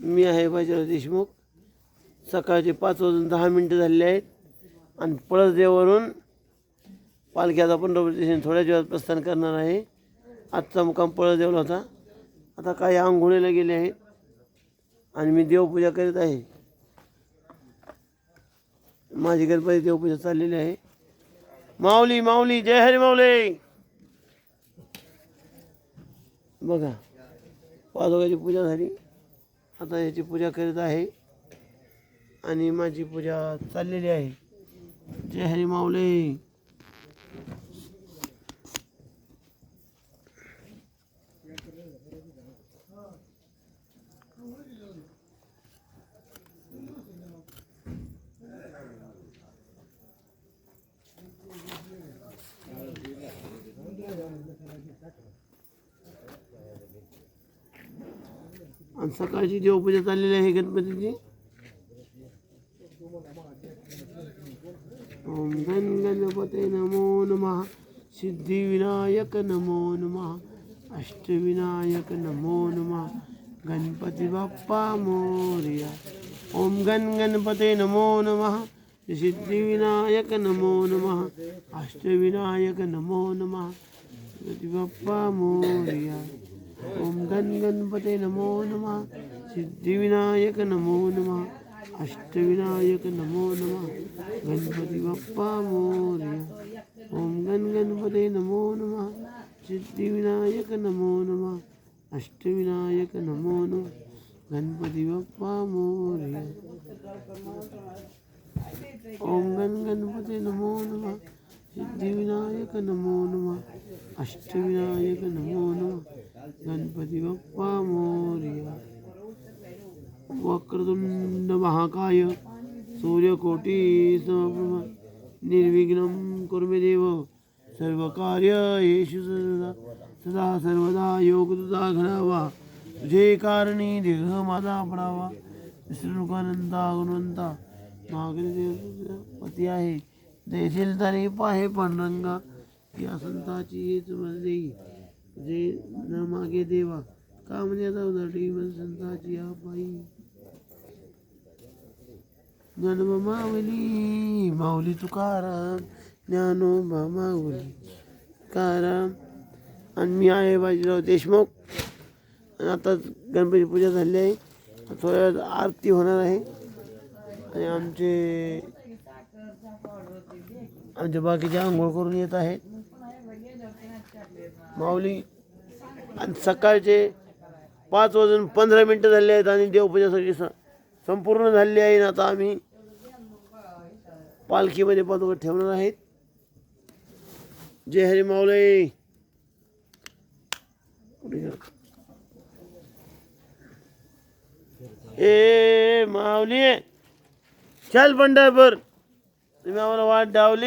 मी आहे बाजीराव देशमुख. सकाळचे पाच वाजून दहा मिनटं झालेले आहेत. आणि पळसदेवावरून पालख्याचा पंढरपूर स्टेशन थोड्याच वेळात प्रस्थान करणार आहे. आजचा मुकाम पळसदेवला होता. आता काही आंघोळीला गेले आहेत. आणि मी देवपूजा करीत आहे. माझी गणपती देवपूजा चाललेली आहे. माऊली माऊली जय हरी माऊली! बघा पादोगाची पूजा झाली. आता याची पूजा करीत आहे. आणि माझी पूजा चाललेली आहे. जय हरी माऊले. आणि सकाळची देवपूजा चाललेली आहे गणपतीची ओम गण गणपते नमो नमः सिद्धिविनायक नमो नमः अष्टविनायक नमो नमः गणपती बाप्पा मोरया ओम गण गणपते नमो नमः सिद्धिविनायक नमो नमः अष्टविनायक नमो नमः गणपती बाप्पा मोरया ओम गण गणपते नमो नमः। सिद्धिविनायक नमो नमः। अष्टविनायक नमो नमः। गणपती बाप्पा मोरया ओम गण गणपते नमो नमः। सिद्धिविनायक नमो नमः। अष्टविनायक नमो नमः। गणपती बाप्पा मोरया ओम गण गणपते नमो नमः। सिद्धिविनायक नमो नमः अष्टविनायक नमो नमः गणपती बाप्पा मोरया वक्रतुंड महाकाय सूर्यकोटी समप्रभ निर्विघ्नं कुर्मे देव। सर्वकार्य येषु सदा सदा सर्वदा योग घडावा तुझे कारणी दीर्घ माझा पडावा। विष्णुकानंदा गुणवंता मागणी देव पती आहे। देशील तरी पाहे पांडुरंगा या संताची हीच देई जे न मागे देवा का म्हणजे आता संताची या पायी. जन्म माऊली माऊली तुकाराम ज्ञानोबा माऊली तुकाराम. आणि मी आहे बाजीराव देशमुख. आणि आता गणपती पूजा झाली आहे. थोड्या वेळात आरती होणार आहे. आणि आमचे आमच्या बाकीचे आंघोळ करून येत आहेत. माऊली आणि सकाळचे पाच वाजून पंधरा मिनटं झाले आहेत आणि देवपूजा सगळी स संपूर्ण झालेली आहे. ना आता आम्ही पालखीमध्ये पादोबा ठेवणार आहेत. जय हरी माऊली. ए माऊली चल पंढरपूर. तुम्ही आम्हाला वाट डावली